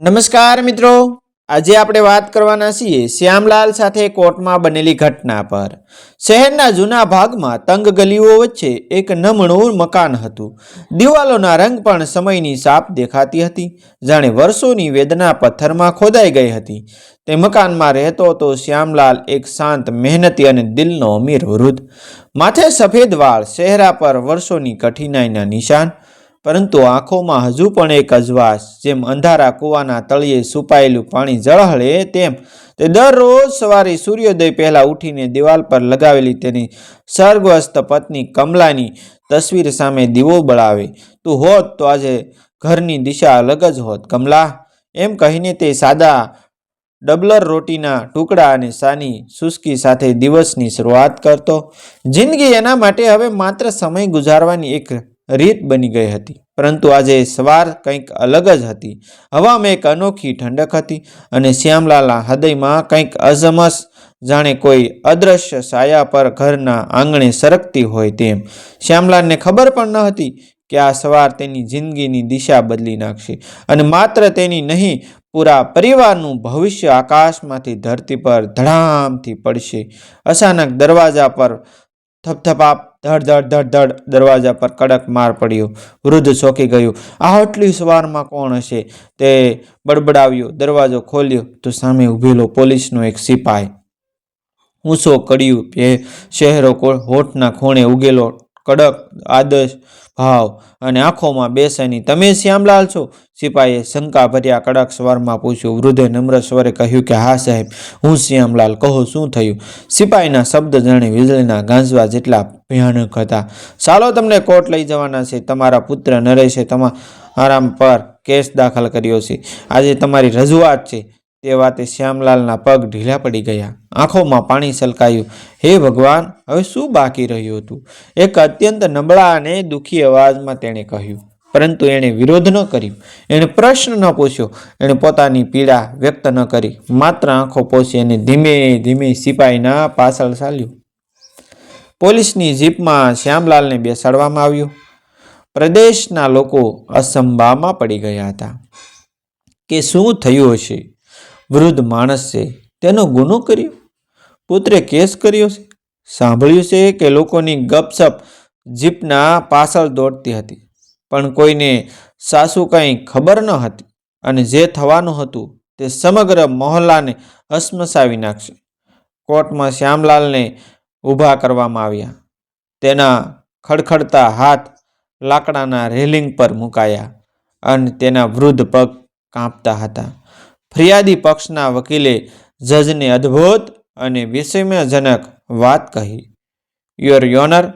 નમસ્કાર મિત્રો. આજે આપણે વાત કરવાના છીએ શ્યામલાલ સાથે કોર્ટમાં બનેલી ઘટના પર. શહેરના જૂના ભાગમાં તંગ ગલીઓ વચ્ચે એક નમણું મકાન હતું. દિવાલોના રંગ પણ સમયની સાપ દેખાતી હતી. જાણે વર્ષોની વેદના પથ્થરમાં ખોદાઈ ગઈ હતી. તે મકાનમાં રહેતો હતો શ્યામલાલ એક શાંત, મહેનતી અને દિલનો અમીર વૃદ્ધ. માથે સફેદ વાળ, ચહેરા પર વર્ષોની કઠિનાઈના નિશાન પરંતુ આંખોમાં હજુ પણ એક અજવાસ જેમ અંધારા કૂવાના તળિયે સુપાયેલું પાણી ઝળહળે તેમ તે દરરોજ સવારે સૂર્યોદય પહેલાં ઉઠીને દિવાલ પર લગાવેલી તેની સર્ગવસ્ત પત્ની કમલાની તસવીર સામે દીવો બળાવે. તું હોત તો આજે ઘરની દિશા અલગ જ હોત, કમલા એમ કહીને તે સાદા ડબલર રોટીના ટુકડા અને સાની સુસ્કી સાથે દિવસની શરૂઆત કરતો. જિંદગી એના માટે હવે માત્ર સમય ગુજારવાની એક રીત બની ગઈ હતી. પરંતુ આજે સવાર કંઈક અલગ જ હતી. હવામાં એક અનોખી ઠંડક હતી અને શ્યામલાલના હૃદયમાં કંઈક અજમસ જાણે કોઈ અદૃશ્ય સાયા પર ઘરના આંગણે સરકતી હોય તેમ. શ્યામલાલને ખબર પણ ન હતી કે આ સવાર તેની જિંદગીની દિશા બદલી નાખશે અને માત્ર તેની નહીં, પૂરા પરિવારનું ભવિષ્ય આકાશમાંથી ધરતી પર ધડામથી પડશે. અચાનક દરવાજા પર થપથપાપ ધડ ધડ ધડ ધડ દરવાજા પર કડક માર પડ્યો. વૃદ્ધ ચોકી ગયું. આ આટલી સવારમાં કોણ હશે? તે બડબડાવ્યો. દરવાજો ખોલ્યો તો સામે ઊભેલો પોલીસનો એક સિપાઈ. ઊંચો કડિયું કે શહેરો હોઠના ખૂણે ઉગેલો કડક, આદર્શ ભાવ અને આંખોમાં બેસેની તમે શ્યામલાલ છો? સિપાહીએ શંકા ભર્યા કડક સ્વરમાં પૂછ્યું. વૃદ્ધે નમ્ર સ્વરે કહ્યું કે, હા, સાહેબ, હું શ્યામલાલ. કહો, શું થયું? સિપાહીના શબ્દ જાણે વીજળીના ગાંજવા જેટલા ભયાનક હતા. ચાલો તમને કોર્ટ લઈ જવાના છે. તમારા પુત્ર નરેશે તમારા પર કેસ દાખલ કર્યો છે. આજે તમારી રજૂઆત છે. તે વાતે શ્યામલાલના પગ ઢીલા પડી ગયા. આંખોમાં પાણી સલકાયું હે ભગવાન, હવે શું બાકી રહ્યું હતું? એક અત્યંત નબળા અને દુઃખી અવાજમાં તેણે કહ્યું. પરંતુ એણે વિરોધ ન કર્યો. એણે પ્રશ્ન ન પૂછ્યો. એણે પોતાની પીડા વ્યક્ત ન કરી. માત્ર આંખો પોસી અને ધીમે ધીમે સિપાહીના પાછળ ચાલ્યું. પોલીસની જીપમાં શ્યામલાલને બેસાડવામાં આવ્યું. પ્રદેશના લોકો અસંભામાં પડી ગયા હતા. કે શું થયું હશે? વૃદ્ધ માણસ છે, તેનો ગુનો કર્યો. પુત્રે કેસ કર્યો છે. સાંભળ્યું છે કે લોકોની ગપસપ જીપના પાછળ દોડતી હતી, પણ કોઈને સાસુ કંઈ ખબર ન હતી અને જે થવાનું હતું તે સમગ્ર મહોલ્લાને હસમસાવી નાખશે. કોર્ટમાં શ્યામલાલને ઊભા કરવામાં આવ્યા. તેના ખડખડતા હાથ લાકડાના રેલિંગ પર મુકાયા અને તેના વૃદ્ધ પગ કાંપતા હતા. ફરિયાદી પક્ષના વકીલે જજને અદ્ભુત અને વિસ્મયજનક વાત કહી. યોર યોનર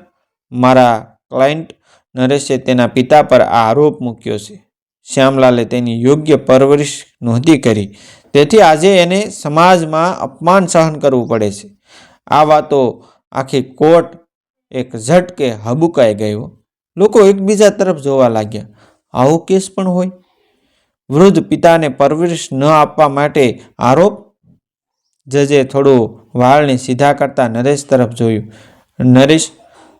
મારા ક્લાયન્ટ નરેશે તેના પિતા પર આ આરોપ મૂક્યો છે. શ્યામલાલે તેની યોગ્ય પરવરિશ નહોતી કરી. તેથી આજે એને સમાજમાં અપમાન સહન કરવું પડે છે. આ વાતો આખી કોર્ટ એક ઝટકે હબુકાઈ ગયો. લોકો એકબીજા તરફ જોવા લાગ્યા. આવો કેસ પણ હોય? વૃદ્ધ પિતાને પરવરિશ ન આપવા માટે આરોપ? જજે થોડું વાળને સીધા કરતા નરેશ તરફ જોયું. નરેશ,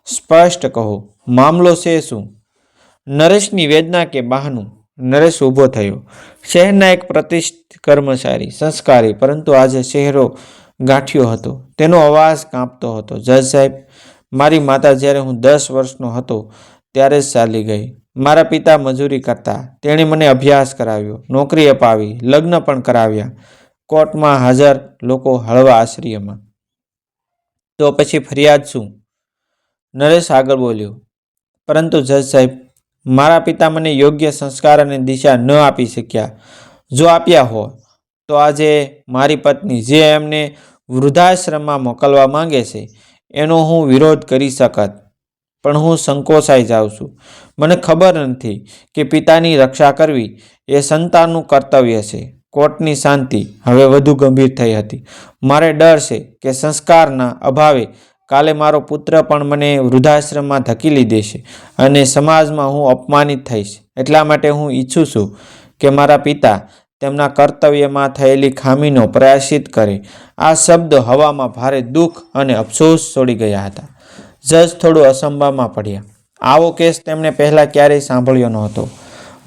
સ્પષ્ટ કહો, મામલો છે શું? નરેશની વેદના કે બહાનું? નરેશ ઊભો થયો. શહેરના એક પ્રતિષ્ઠિત કર્મચારી, સંસ્કારી, પરંતુ આજે શહેરો ગાંઠ્યો હતો. તેનો અવાજ કાંપતો હતો. જજ સાહેબ, મારી માતા જ્યારે હું દસ વર્ષનો હતો, ત્યારે જ ચાલી ગઈ. મારા પિતા મજૂરી કરતા. તેણે મને અભ્યાસ કરાવ્યો, નોકરી અપાવી, લગ્ન પણ કરાવ્યા. કોર્ટમાં હાજર લોકો હળવા આશ્રયમાં. તો પછી ફરિયાદ શું? નરેશ આગળ બોલ્યો, પરંતુ જજ સાહેબ, મારા પિતા મને યોગ્ય સંસ્કાર અને દિશા ન આપી શક્યા. જો આપ્યા હો, તો આજે મારી પત્ની જે એમને વૃદ્ધાશ્રમમાં મોકલવા માંગે છે, એનો હું વિરોધ કરી શકત. પણ હું સંકોચાઈ જાઉં છું. મને ખબર નથી કે પિતાની રક્ષા કરવી એ સંતાનનું કર્તવ્ય છે. કોર્ટની શાંતિ હવે વધુ ગંભીર થઈ હતી. મારે ડર છે કે સંસ્કારના અભાવે કાલે મારો પુત્ર પણ મને વૃદ્ધાશ્રમમાં ધકેલી દેશે અને સમાજમાં હું અપમાનિત થઈશ. એટલા માટે હું ઈચ્છું છું કે મારા પિતા તેમના કર્તવ્યમાં થયેલી ખામીનો પ્રયાસિત કરે. આ શબ્દ હવામાં ભારે દુઃખ અને અફસોસ છોડી ગયા હતા. જજ થોડું અસંભામાં પડ્યા. આવો કેસ તેમણે પહેલાં ક્યારેય સાંભળ્યો નહોતો.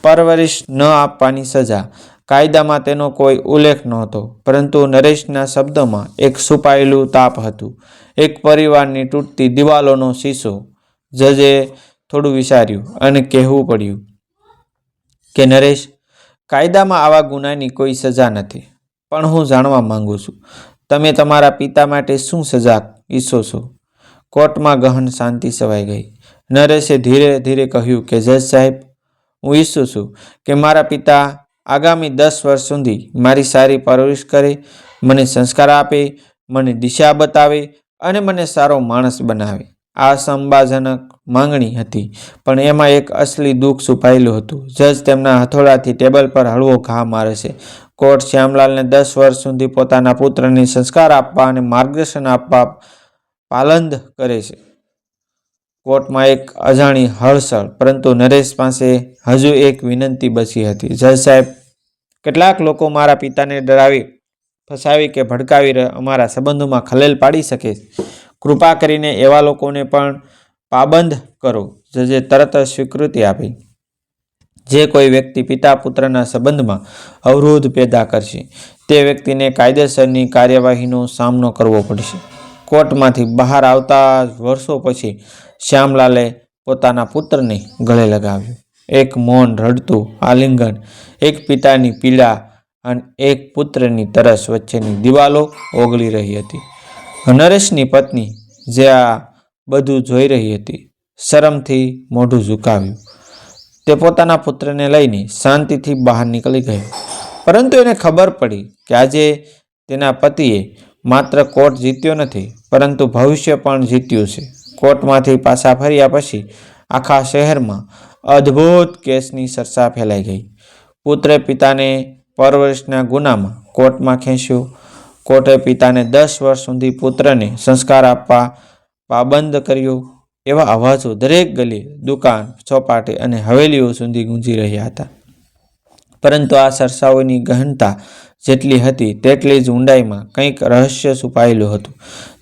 પરવરિશ ન આપવાની સજા. કાયદામાં તેનો કોઈ ઉલ્લેખ નહોતો, પરંતુ નરેશના શબ્દોમાં એક છુપાયેલું તાપ હતું. એક પરિવારની તૂટતી દિવાલોનો શીશો. જજે થોડું વિચાર્યું અને કહેવું પડ્યું કે, નરેશ, કાયદામાં આવા ગુનાની કોઈ સજા નથી, પણ હું જાણવા માંગુ છું. તમે તમારા પિતા માટે શું સજા ઈચ્છો છો? કોર્ટમાં ગહન શાંતિ સવાઈ ગઈ. નરેશે ધીરે ધીરે કહ્યું કે, જજ સાહેબ, હું ઈચ્છું છું કે મારા પિતા આગામી દસ વર્ષ સુધી મારી સારી પરવરિશ કરે, મને સંસ્કાર આપે, મને દિશા બતાવે અને મને સારો માણસ બનાવે. આ સંબાજનક માંગણી હતી, પણ એમાં એક અસલી દુઃખ છુપાયેલું હતું. જજ તેમના હથોડાથી ટેબલ પર હળવો ઘા મારે છે. કોર્ટ શ્યામલાલને દસ વર્ષ સુધી પોતાના પુત્રને સંસ્કાર આપવા અને માર્ગદર્શન આપવા પાલંદ કરે છે. કોર્ટમાં એક અજાણી હળસળ પરંતુ નરેશ પાસે હજુ એક વિનંતી બચી હતી. જજ સાહેબ, કેટલાક લોકો મારા પિતાને ડરાવી, ફસાવી કે ભડકાવી અમારા સંબંધોમાં ખલેલ પાડી શકે. કૃપા કરીને એવા લોકોને પણ પાબંદ કરો. જજે તરત જ સ્વીકૃતિ આપી. જે કોઈ વ્યક્તિ પિતા પુત્રના સંબંધમાં અવરોધ પેદા કરશે, તે વ્યક્તિને કાયદેસરની કાર્યવાહીનો સામનો કરવો પડશે. કોર્ટમાંથી બહાર આવતા વર્ષો પછી શ્યામલાલે પોતાના પુત્રને ગળે લગાવ્યું. એક મૌન રડતું આલિંગન, એક પિતાની પીડા અને એક પુત્રની તરસ વચ્ચેની દિવાલો ઓગળી રહી હતી. નરેશની પત્ની જે આ બધું જોઈ રહી હતી, શરમથી મોઢું ઝુકાવ્યું. તે પોતાના પુત્રને લઈને શાંતિથી બહાર નીકળી ગયો. પરંતુ એને ખબર પડી કે આજે તેના પતિએ માત્ર કોર્ટ જીત્યો નથી, પરંતુ ભવિષ્ય પણ જીત્યું છે. કોર્ટમાંથી પાછા ફર્યા પછી આખા શહેરમાં અદ્ભુત કેસની ચર્ચા ફેલાઈ ગઈ. પુત્રે પિતાને પરવરિશના ગુનામાં કોર્ટમાં ખેંચ્યો. કોર્ટે પિતાને દસ વર્ષ સુધી પુત્રને સંસ્કાર આપવા પાબંદ કર્યો. એવા અવાજો દરેક ગલી દુકાન, ચોપાટી અને હવેલીઓ સુધી ગુંજી રહ્યા હતા. પરંતુ આ ચર્ચાઓની ગહનતા જેટલી હતી તેટલી જ ઊંડાઈમાં કંઈક રહસ્ય છુપાયેલું હતું.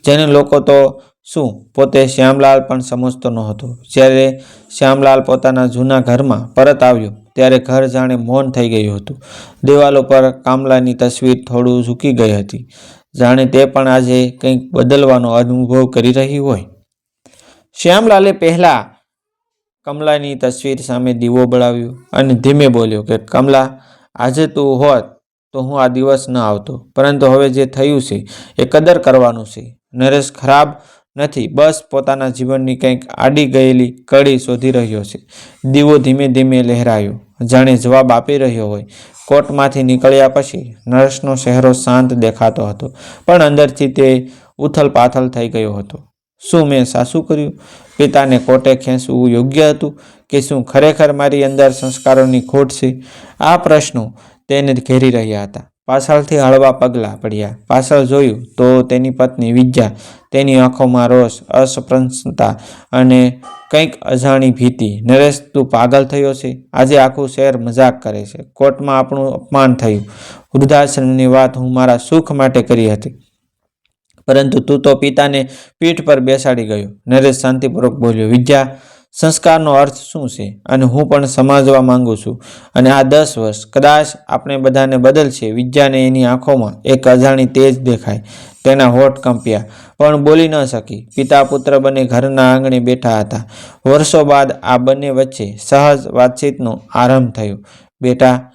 જેને લોકો તો શું, પોતે શ્યામલાલ પણ સમજતો નહોતો. જ્યારે શ્યામલાલ પોતાના જૂના ઘરમાં પરત આવ્યો, ત્યારે ઘર જાણે મૌન થઈ ગયું હતું. દિવાલો પર કામલાની તસવીર થોડું ઝૂકી ગઈ હતી. જાણે તે પણ આજે કંઈક બદલવાનો અનુભવ કરી રહી હોય. શ્યામલાલે પહેલાં કમલાની તસવીર સામે દીવો બળાવ્યો અને ધીમે બોલ્યો કે, કમલા, આજે તું હોત તો હું આ દિવસ ન આવતો. પરંતુ હવે જે થયું છે, એ કદર કરવાનું છે. નરેશ ખરાબ નથી, બસ પોતાના જીવનની કંઈક આડી ગયેલી કડી શોધી રહ્યો છે. દીવો ધીમે ધીમે લહેરાયો. જાણે જવાબ આપી રહ્યો હોય. કોર્ટમાંથી નીકળ્યા પછી નરેશનો ચહેરો શાંત દેખાતો હતો, પણ અંદરથી તે ઉથલ પાથલ થઈ ગયો હતો. શું મેં સાસું કર્યું? પિતાને કોર્ટે ખેંચવું યોગ્ય હતું કે શું ખરેખર મારી અંદર સંસ્કારોની ખોટ છે? આ પ્રશ્નો તેને ઘેરી રહ્યા હતા. પાછળથી હળવા પગલાં પડ્યા. પાછળ જોયું તો તેની પત્ની વિજ્યા તેની આંખોમાં રોષ અસપ્રસન્નતા અને કંઈક અજાણી ભીતિ. નરેશ, તું પાગલ થયો છે? આજે આખું શહેર મજાક કરે છે. કોર્ટમાં આપણું અપમાન થયું. વૃદ્ધાશ્રમની વાત હું મારા સુખ માટે કરી હતી. પરંતુ તું તો પિતાને પીઠ પર બેસાડી ગયો. નરેશ શાંતિપૂર્વક બોલ્યો વિદ્યા સંસ્કારનો અર્થ શું છે? અને હું પણ સમજવા માંગુ છું. અને આ દસ વર્ષ કદાચ આપણે બધાને બદલશે વિદ્યાને એની આંખોમાં એક અજાણી તેજ દેખાય. તેના હોઠ કંપ્યા. પણ બોલી ન શકી. પિતા પુત્ર બંને ઘરના આંગણે બેઠા હતા. વર્ષો બાદ આ બંને વચ્ચે સહજ વાતચીતનો આરંભ થયો. બેટા,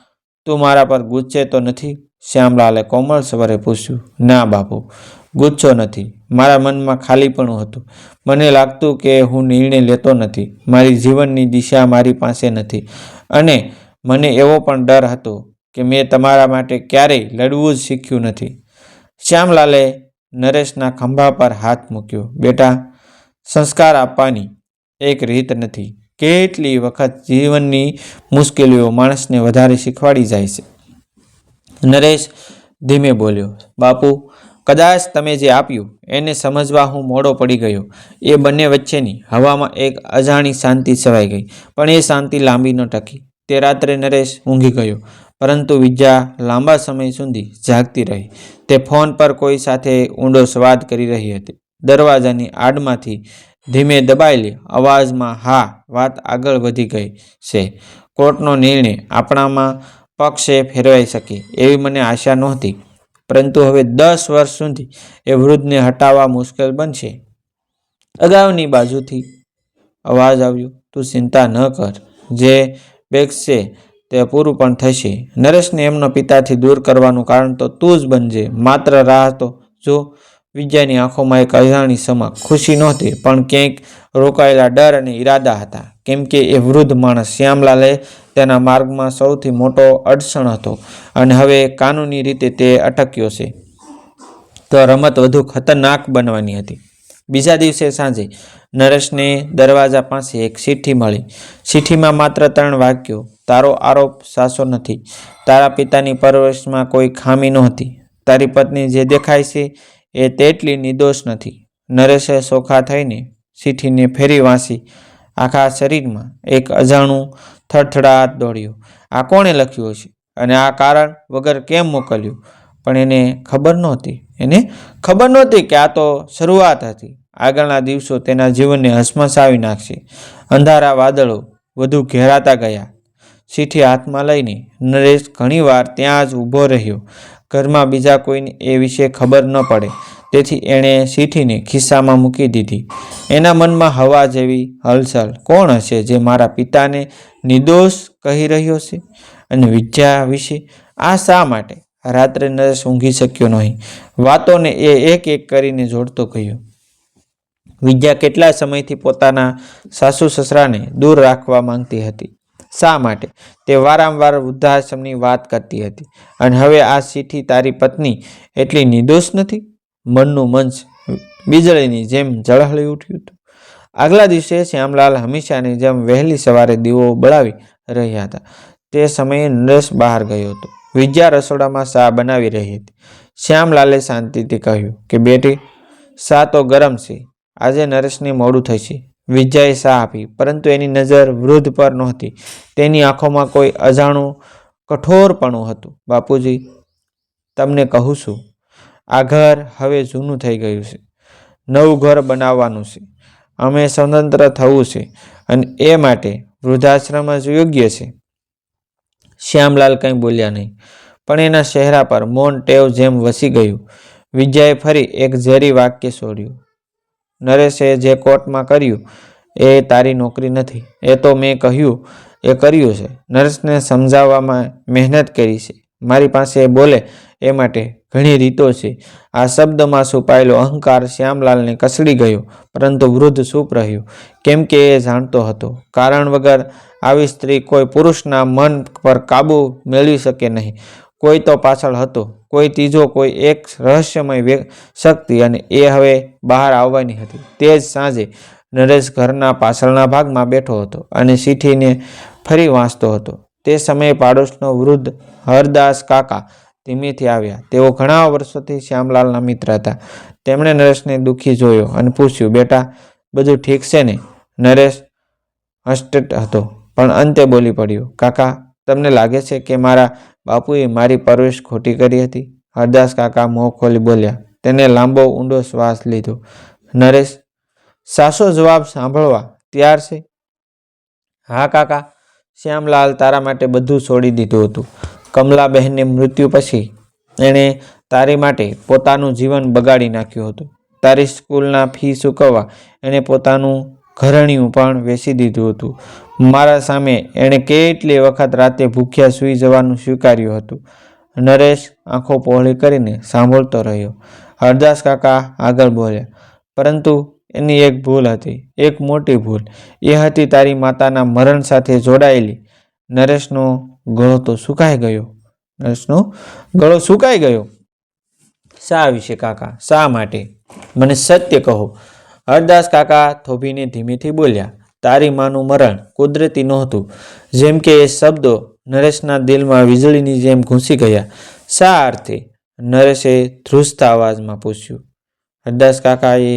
તું મારા પર ગુસ્સે તો નથી? શ્યામલાલે કોમળ સ્વરે પૂછ્યું. ના બાપુ, ગુસ્સો નથી. મારા મનમાં ખાલીપણું હતું. મને લાગતું કે હું નિર્ણય લેતો નથી. મારી જીવનની દિશા મારી પાસે નથી. અને મને એવો પણ ડર હતો કે મેં તમારા માટે ક્યારેય લડવું જ શીખ્યું નથી. શ્યામલાલે નરેશના ખંભા પર હાથ મૂક્યો. બેટા, સંસ્કાર આપવાની એક રીત નથી. કેટલી વખત જીવનની મુશ્કેલીઓ માણસને વધારે શીખવાડી જાય છે. નરેશ ધીમે બોલ્યો, બાપુ કદાચ તમે જે આપ્યું, એને સમજવા હું મોડો પડી ગયો. એ બંને વચ્ચેની હવામાં એક અજાણી શાંતિ છવાઈ ગઈ, પણ એ શાંતિ લાંબી ન ટકી. તે રાત્રે નરેશ ઊંઘી ગયો, પરંતુ વિદ્યા લાંબા સમય સુધી જાગતી રહી. તે ફોન પર કોઈ સાથે ઊંડો સ્વાદ કરી રહી હતી. દરવાજાની આડમાંથી ધીમે દબાયેલી અવાજમાં, હા, વાત આગળ વધી ગઈ છે. કોર્ટનો નિર્ણય આપણામાં પક્ષે ફેરવાઈ શકે, એવી મને આશા નહોતી. પરંતુ હવે દસ વર્ષ સુધી એ વૃદ્ધને હટાવવા મુશ્કેલ બનશે. અગાઉની બાજુથી અવાજ આવ્યો, તું ચિંતા ન કર, જે બેગશે તે પૂરું પણ થશે. નરેશને એમનો પિતાથી દૂર કરવાનું કારણ તો તું જ બનજે, માત્ર રાહ તો જો વિજયાની આંખોમાં એક અજાણી સમક ખુશી નહોતી, પણ ક્યાંક રોકાયેલા ડર અને ઈરાદા હતા. કેમ કે એ વૃદ્ધ માણસ શ્યામલાલે તેના માર્ગમાં સૌથી મોટો અડચણ હતો અને હવે કાનૂની રીતે તે અટક્યો છે. તો રમત વધુ ખતરનાક બનવાની હતી. બીજા દિવસે સાંજે નરેશને દરવાજા પાસે એક ચિઠ્ઠી મળી. ચિઠ્ઠીમાં માત્ર ત્રણ વાક્યો, તારો આરોપ સાસો નથી. તારા પિતાની પરવરિશમાં કોઈ ખામી નહોતી. તારી પત્ની જે દેખાય છે એ તેટલી નિર્દોષ નથી. નરેશે સોખા થઈને સીઠીને ફેરી વાંસી. આખા શરીરમાં એક અજાણું થડથડાટ દોડ્યું. આ કોણે લખ્યું છે અને આ કારણ વગર કેમ મોકલ્યું? પણ એને ખબર નહોતી. એને ખબર નહોતી કે આ તો શરૂઆત હતી. આગળના દિવસો તેના જીવનને હસમસાવી નાખશે. અંધારા વાદળો વધુ ઘેરાતા ગયા. સીઠી હાથમાં લઈને નરેશ ઘણીવાર ત્યાં જ ઊભો રહ્યો. ઘરમાં બીજા કોઈને એ વિશે ખબર ન પડે. તેથી એણે સીઠીને ખિસ્સામાં મૂકી દીધી. એના મનમાં હવા જેવી હલચલ કોણ હશે જે મારા પિતાને નિર્દોષ કહી રહ્યો છે? અને વિદ્યા વિશે આ શા માટે? રાત્રે નરેશ ઊંઘી શક્યો નહીં. વાતોને એ એક એક કરીને જોડતો ગયો વિદ્યા કેટલા સમયથી પોતાના સાસુ સસરાને દૂર રાખવા માંગતી હતી? શા માટે? તે વારંવાર વૃદ્ધાશ્રમની વાત કરતી હતી. અને હવે આ ચીઠી તારી પત્ની એટલી નિર્દોષ નથી? મનનું મંચ વીજળીની જેમ ઝળહળી ઉઠ્યું હતું. આગલા દિવસે શ્યામલાલ હંમેશાની જેમ વહેલી સવારે દીવો બળાવી રહ્યા હતા. તે સમયે નરેશ બહાર ગયો હતો. વિદ્યા રસોડામાં શા બનાવી રહી હતી. શ્યામલાલે શાંતિથી કહ્યું કે, બેટી શા તો ગરમ છે. આજે નરેશને મોડું થશે. વિજયાએ શાહ આપી. પરંતુ એની નજર વૃદ્ધ પર નહોતી. તેની આંખોમાં કોઈ અજાણું કઠોરપણું હતું. બાપુજી, તમને કહું છું, આ ઘર હવે જૂનું થઈ ગયું છે. નવું ઘર બનાવવાનું છે. અમે સ્વતંત્ર થવું છે અને એ માટે વૃદ્ધાશ્રમ જ યોગ્ય છે. શ્યામલાલ કંઈ બોલ્યા નહીં, પણ એના ચહેરા પર મૌન ટેવ જેમ વસી ગયું. વિજયાએ ફરી એક ઝેરી વાક્ય છોડ્યું નરેશે જે કોર્ટમાં કર્યું, એ તારી નોકરી નથી. એ તો મેં કહ્યું, એ કર્યું છે. નરેશને સમજાવવામાં મહેનત કરી છે. મારી પાસે એ બોલે, એ માટે ઘણી રીતો છે. આ શબ્દમાં છુપાયેલો અહંકાર શ્યામલાલને કસડી ગયો, પરંતુ વૃદ્ધ ચૂપ રહ્યું. કેમ કે એ જાણતો હતો, કારણ વગર આવી સ્ત્રી કોઈ પુરુષના મન પર કાબુ મેળવી શકે નહીં. કોઈ તો પાછળ હતો, કોઈ ત્રીજો, કોઈ એક રહસ્યમય શક્તિ અને એ હવે બહાર આવવાની હતી. તે જ સાંજે નરેશ ઘરના પાછળના ભાગમાં બેઠો હતો અને સીઠીને ફરી વાંચતો હતો. તે સમયે પાડોશનો વૃદ્ધ હરદાસ કાકા ધીમેથી આવ્યા. તેઓ ઘણા વર્ષોથી શ્યામલાલના મિત્ર હતા. તેમણે નરેશને દુઃખી જોયો અને પૂછ્યું, બેટા, બધું ઠીક છે ને? નરેશ હસ્ટેટ હતો, પણ અંતે બોલી પડ્યો, કાકા, તમને લાગે છે કે મારા બાપુએ મારી પરવેશ ખોટી કરી હતી. હરદાસ કાકા મોં ખોલી બોલ્યા, તેને લાંબો ઊંડો શ્વાસ લીધો. નરેશ, સાસો જવાબ સાંભળવા તૈયાર છે? હા કાકા, શ્યામલાલ તારા માટે બધું છોડી દીધું હતું. કમલાબહેનને મૃત્યુ પછી એણે તારી માટે પોતાનું જીવન બગાડી નાખ્યું હતું. તારી સ્કૂલના ફી ચૂકવવા એણે પોતાનું ઘરણિયું પણ વેચી દીધું હતું. મારા સામે એણે કેટલી વખત રાતે ભૂખ્યા સૂઈ જવાનું સ્વીકાર્યું હતું. નરેશ આંખો પહોળી કરીને સાંભળતો રહ્યો. હરદાસ કાકા આગળ બોલ્યા, પરંતુ એની એક ભૂલ હતી, એક મોટી ભૂલ. એ હતી તારી માતાના મરણ સાથે જોડાયેલી. નરેશનો ગળો તો સુકાઈ ગયો. નરેશનો ગળો સુકાઈ ગયો. શા વિશે કાકા? શા માટે? મને સત્ય કહો. હરદાસ કાકા થોભીને ધીમેથી બોલ્યા તારી માનું મરણ કુદરતી નહોતું. જેમ કે એ શબ્દો નરેશના દિલમાં વીજળીની જેમ ઘૂસી ગયા. શા અર્થે? નરેશે ધ્રુજતા અવાજમાં પૂછ્યું. હરદાસ કાકાએ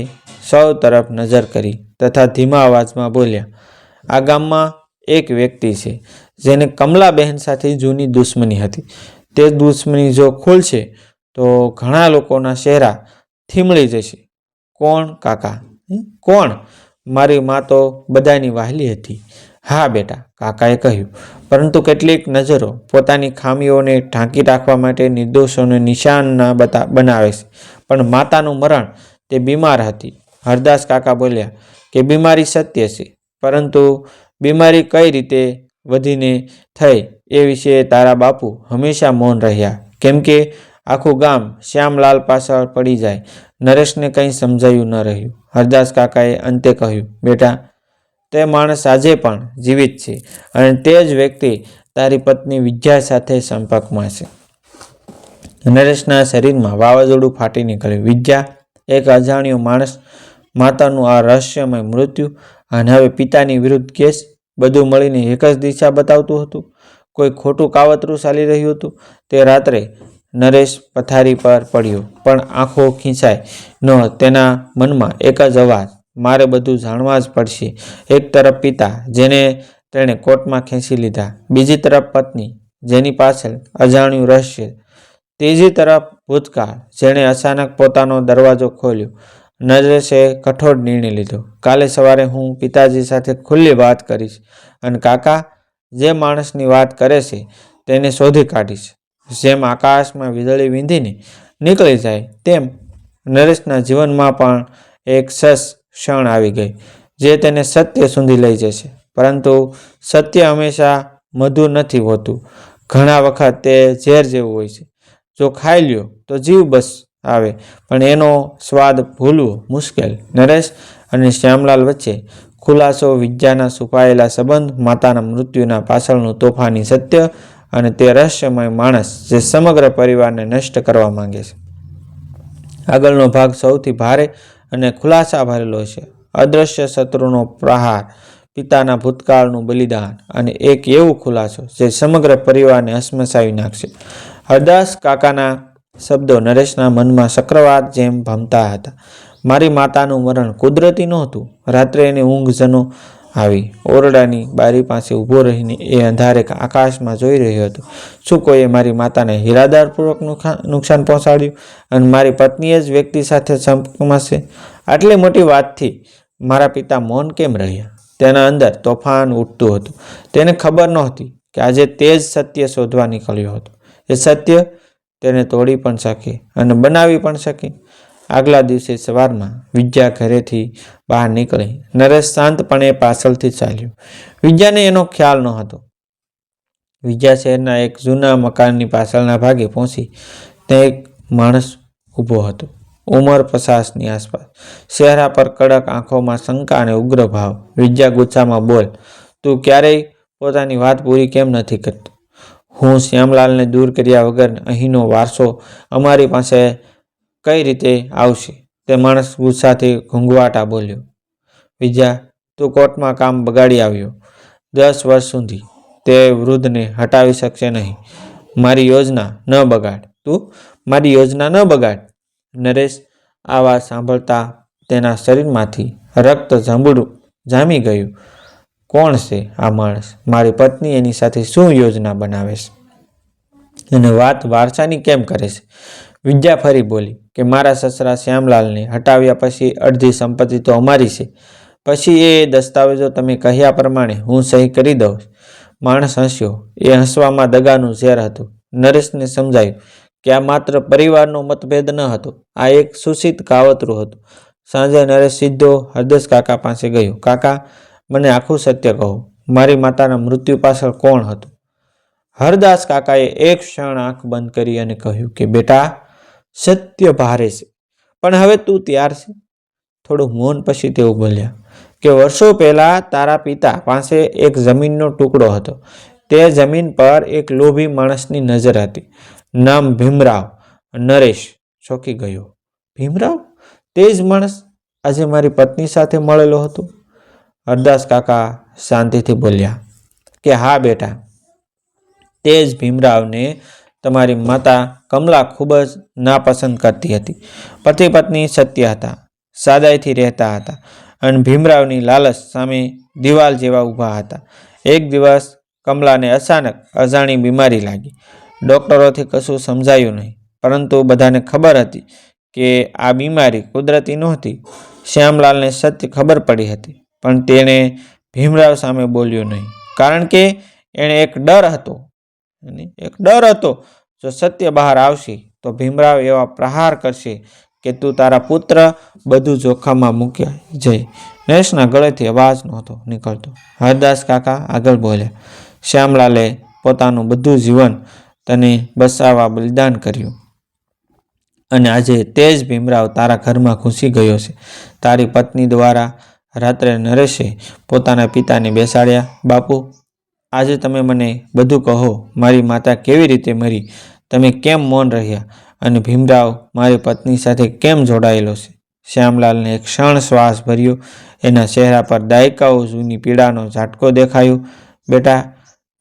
સૌ તરફ નજર કરી તથા ધીમા અવાજમાં બોલ્યા, આ ગામમાં એક વ્યક્તિ છે, જેને કમલાબહેન સાથે જૂની દુશ્મની હતી. તે દુશ્મની જો ખુલશે, તો ઘણા લોકોના ચહેરા થીમળી જશે. કોણ કાકા? કોણ? મારી મા તો બધાની વહાલી હતી. હા બેટા, કાકાએ કહ્યું. પરંતુ કેટલીક નજરો પોતાની ખામીઓને ઢાંકી રાખવા માટે નિર્દોષોને નિશાનના બતા, બનાવે છે. પણ માતાનું મરણ તે બીમાર હતી. હરદાસ કાકા બોલ્યા કે બીમારી સત્ય છે, પરંતુ બીમારી કઈ રીતે વધીને થઈ એ વિશે તારા બાપુ હંમેશા મૌન રહ્યા. કેમ કે આખું ગામ શ્યામલાલ પાછળ પડી જાય. નરેશને કંઈ સમજાયું ન રહ્યું. હરદાસ કાકાએ અંતે કહ્યું, બેટા, તે માણસ આજે પણ જીવિત છે અને તે જ વ્યક્તિ તારી પત્ની વિદ્યા સાથે સંપર્કમાં છે નરેશના શરીરમાં વાવાઝોડું ફાટી નીકળ્યું. વિદ્યા, એક અજાણ્યો માણસ, માતાનું આ રહસ્યમય મૃત્યુ અને હવે પિતાની વિરુદ્ધ કેસ, બધું મળીને એક જ દિશા બતાવતું હતું. કોઈ ખોટું કાવતરું ચાલી રહ્યું હતું. તે રાત્રે નરેશ પથારી પર પડ્યો. પણ આંખો ખીંચાય ન, તેના મનમાં એક જ અવાજ, મારે બધું જાણવા જ પડશે. એક તરફ પિતા, જેને તેણે કોર્ટમાં ખેંચી લીધા. બીજી તરફ પત્ની, જેની પાછળ અજાણ્યું રહસ્ય. ત્રીજી તરફ ભૂતકાળ, જેણે અચાનક પોતાનો દરવાજો ખોલ્યો. નરેશે કઠોર નિર્ણય લીધો. કાલે સવારે હું પિતાજી સાથે ખુલ્લી વાત કરીશ અને કાકા જે માણસની વાત કરે છે તેને શોધી કાઢીશ. જેમ આકાશમાં વીજળી વીંધીને નીકળી જાય, તેમ નરેશના જીવનમાં પણ એક સસ ક્ષણ આવી ગઈ, જે તેને સત્ય સુધી લઈ જશે. પરંતુ સત્ય હંમેશા મધુર નથી હોતું. ઘણા વખત તે ઝેર જેવું હોય છે. જો ખાઈ લ્યો, તો જીવ બસ આવે. પણ એનો સ્વાદ ભૂલવો મુશ્કેલ. નરેશ અને શ્યામલાલ વચ્ચે ખુલાસો વિદ્યાના છુપાયેલા સંબંધ, માતાના મૃત્યુના પાછળનું તોફાની સત્ય અને તે રહસ્યમય માણસ જે સમગ્ર પરિવારને નષ્ટ કરવા માંગે છે. આગળનો ભાગ સૌથી ભારે અને ખુલાસા ભરેલો છે. અદ્રશ્ય શત્રુનો પ્રહાર, પિતાના ભૂતકાળનું બલિદાન અને એક એવો ખુલાસો જે સમગ્ર પરિવારને હસમસાવી નાખશે. હરદાસ કાકાના શબ્દો નરેશના મનમાં ચક્રવાત જેમ ભમતા હતા. મારી માતાનું મરણ કુદરતી નહોતું. રાત્રે એની ઊંઘ જનો આવી. ઓરડાની બારી પાસે ઊભો રહીને એ અંધારે આકાશમાં જોઈ રહ્યો હતો. શું કોઈએ મારી માતાને હિરાદારપૂર્વક નુકસાન પહોંચાડ્યું અને મારી પત્નીએ જ વ્યક્તિ સાથે સંપર્કમાં છે? આટલી મોટી વાતથી મારા પિતા મૌન કેમ રહ્યા? તેના અંદર તોફાન ઉઠતું હતું. તેને ખબર નહોતી કે આજે તે જ સત્ય શોધવા નીકળ્યો હતો. એ સત્ય તેને તોડી પણ શકે અને બનાવી પણ શકે. આગલા દિવસે સવારમાં વિદ્યા ઘરેથી બહાર નીકળી નરેશ શાંતપણે પાછળથી ચાલ્યો. વિદ્યાને એનો ખ્યાલ ન હતો વિદ્યા શહેરના એક જૂના મકાનની પાછળના ભાગે પહોંચી ત્યાં એક માણસ ઊભો હતો. ઉંમર પચાસની આસપાસ. ચહેરા પર કડક આંખોમાં શંકા અને ઉગ્ર ભાવ. વિદ્યા ગુચ્છામાં બોલ, તું ક્યારેય પોતાની વાત પૂરી કેમ નથી કરતો? હું શ્યામલાલને દૂર કર્યા વગર અહીંનો વારસો અમારી પાસે કઈ રીતે આવશે? તે માણસ ગુસ્સાથી ઘૂંઘવાટા બોલ્યો વિજયા તું કોર્ટમાં કામ બગાડી આવ્યો. દસ વર્ષ સુધી તે વૃદ્ધને હટાવી શકશે નહીં. મારી યોજના ન બગાડ. તું મારી યોજના ન બગાડ. નરેશ આ વાત સાંભળતા તેના શરીરમાંથી રક્ત જાંબુડું જામી ગયું. કોણ છે આ માણસ? મારી પત્ની એની સાથે શું યોજના બનાવે છે? અને વાત વારસાની કેમ કરે છે? વિદ્યા ફરી બોલી કે મારા સસરા શ્યામલાલને હટાવ્યા પછી અડધી સંપત્તિ તો અમારી છે. પછી એ દસ્તાવેજો તમે કહ્યા પ્રમાણે હું સહી કરી દઉં. માણસ હસ્યો. એ હસવામાં દગાનું ઝેર હતું. નરેશને સમજાયું કે આ માત્ર પરિવારનો મતભેદ ન હતો. આ એક સૂચિત કાવતરું હતું. સાંજે નરેશ સીધો હરદેશ કાકા પાસે ગયો. કાકા, મને આખું સત્ય કહો. મારી માતાના મૃત્યુ પાછળ કોણ હતું? હરદાસ કાકાએ એક ક્ષણ આંખ બંધ કરી અને કહ્યું કે, બેટા સત્ય ભારે છે. પણ હવે તું તૈયાર છે? થોડું મૌન પછી તેઓ બોલ્યા, કે વર્ષો પહેલાં તારા પિતા પાસે એક જમીનનો ટુકડો હતો. તે જમીન પર એક લોભી માણસની નજર હતી. નામ ભીમરાવ. નરેશ. ચોંકી ગયો. ભીમરાવ? તે જ માણસ આજે મારી પત્ની સાથે મળેલો હતો? હરદાસ કાકા શાંતિથી બોલ્યા, કે હા બેટા. તે જ ભીમરાવને તમારી માતા કમલા ખૂબ જ નાપસંદ કરતી હતી. પતિ પત્ની સત્ય હતા, સાદાઈથી રહેતા હતા અને ભીમરાવની લાલચ સામે દિવાલ જેવા ઊભા હતા. એક દિવસ કમલાને અચાનક અજાણી બીમારી લાગી. ડૉક્ટરોથી કશું સમજાયું નહીં, પરંતુ બધાને ખબર હતી કે આ બીમારી કુદરતી નહોતી. શ્યામલાલને સત્ય ખબર પડી હતી, પણ તેણે ભીમરાવ સામે બોલ્યો નહીં, કારણ કે એણે એક ડર હતો. એક ડર હતો. જો સત્ય બહાર આવશે, તો ભીમરાવ એવા પ્રહાર કરશે કે તું તારા પુત્ર બધું જોખમમાં મૂક્યા જઈ. નરેશના ગળેથી અવાજ નહોતો નીકળતો. હરદાસ કાકા આગળ બોલ્યા, શ્યામલાલે પોતાનું બધું જીવન તને બસાવવા બલિદાન કર્યું. અને આજે તે જ ભીમરાવ તારા ઘરમાં ઘૂસી ગયો છે. તારી પત્ની દ્વારા રાત્રે નરેશે પોતાના પિતાને બેસાડ્યા. બાપુ આજે તમે મને બધું કહો, મારી માતા કેવી રીતે મરી, તમે કેમ મૌન રહ્યા અને ભીમરાવ મારી પત્ની સાથે કેમ જોડાયેલો છે? શ્યામલાલને એક ક્ષણ શ્વાસ ભર્યો, એના ચહેરા પર દાયકાઓ જૂની પીડાનો ઝાટકો દેખાયો. બેટા,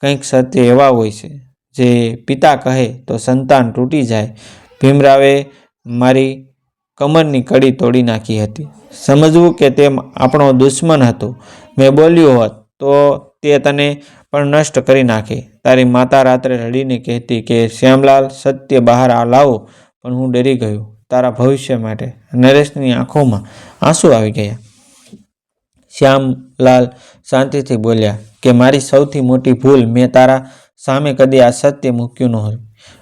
કંઈક સત્ય એવા હોય છે, જે પિતા કહે તો સંતાન તૂટી જાય. ભીમરાવે મારી કમરની કડી તોડી નાખી હતી. સમજવું કે તે આપણો દુશ્મન હતો. મેં બોલ્યું હોત તો તે તને પણ નષ્ટ કરી નાખી. તારી માતા રાત્રે રડીને કહેતી કે, શ્યામલાલ, સત્ય બહાર આ લાવો. પણ હું ડરી ગયો. તારા ભવિષ્ય માટે. નરેશની આંખોમાં આંસુ આવી ગયા. શ્યામલાલ શાંતિથી બોલ્યા કે, મારી સૌથી મોટી ભૂલ મેં તારા સામે કદી આ સત્ય મૂક્યું ન હોય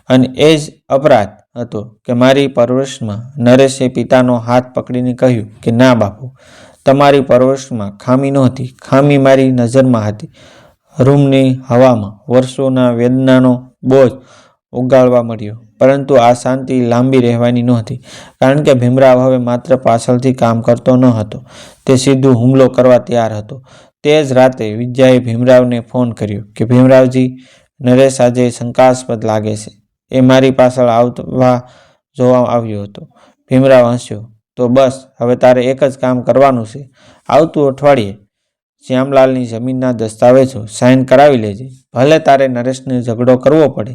અને એ જ અપરાધ હતો કે, મારી પરવરિશમાં નરેશે પિતાનો હાથ પકડીને કહ્યું કે, ના બાપુ, તમારી પરવરિશમાં ખામી નહોતી. ખામી મારી નજરમાં હતી. રૂમની હવામાં વર્ષોના વેદનાનો બોજ ઉગાડવા મળ્યો. પરંતુ આ શાંતિ લાંબી રહેવાની નહોતી, કારણ કે ભીમરાવ હવે માત્ર પાછળથી કામ કરતો ન હતો. તે સીધું હુમલો કરવા તૈયાર હતો. તે જ રાતે વિજયાએ ભીમરાવને ફોન કર્યો કે, ભીમરાવજી, નરેશ આજે શંકાસ્પદ લાગે છે. એ મારી પાછળ આવવા જોવા આવ્યો હતો. ભીમરાવ હસ્યો, તો બસ, હવે તારે એક જ કામ કરવાનું છે. આવતું અઠવાડિયે શ્યામલાલની જમીનના દસ્તાવેજો સાઇન કરાવી લેજે. ભલે તારે નરેશને ઝઘડો કરવો પડે,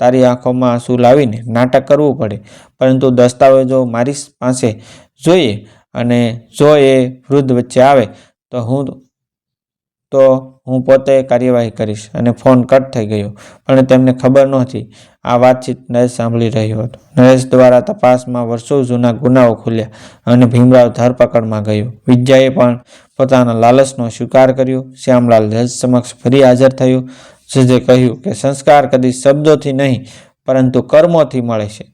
તારી આંખોમાં આંસુ લાવીને નાટક કરવું પડે, પરંતુ દસ્તાવેજો મારી પાસે જોઈએ અને જો એ વૃદ્ધ વચ્ચે આવે તો હું તો હું પોતે કાર્યવાહી કરીશ અને ફોન કટ થઈ ગયો. પણ તેમને ખબર નહોતી. આ વાતચીત નરેશ સાંભળી રહ્યો હતો. નરેશ દ્વારા તપાસમાં વર્ષો જૂના ગુનાઓ ખુલ્યા અને ભીમરાવ ધરપકડમાં ગયો. વિદ્યાએ પણ પોતાના લાલચનો સ્વીકાર કર્યો. શ્યામલાલ જજ સમક્ષ ફરી હાજર થયો. જજે કહ્યું કે સંસ્કાર કદી શબ્દોથી નહીં, પરંતુ કર્મોથી મળે છે.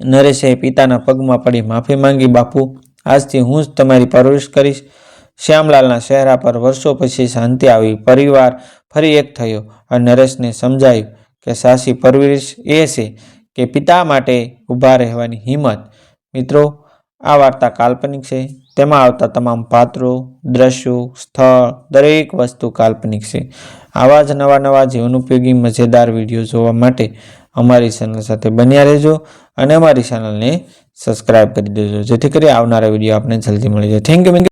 નરેશે પિતાના પગમાં પડી માફી માંગી, બાપુ, આજથી હું જ તમારી પરવરિશ કરીશ. શ્યામલાલના ચહેરા પર વર્ષો પછી શાંતિ આવી. પરિવાર ફરી એક થયો અને નરેશને સમજાયું કે સાસી પરવરિશ એ છે કે પિતા માટે ઊભા રહેવાની હિંમત. મિત્રો, આ વાર્તા કાલ્પનિક છે. તેમાં આવતા તમામ પાત્રો, દ્રશ્યો, સ્થળ, દરેક વસ્તુ કાલ્પનિક છે. આવા જ નવા નવા જીવન ઉપયોગી મજેદાર વીડિયો જોવા માટે અમારી ચેનલ સાથે બન્યા રહેજો અને અમારી ચેનલને સબસ્ક્રાઈબ કરી દેજો. જેથી કરી આવનારા વીડિયો આપણે જલ્દી મળી જાય. Thank you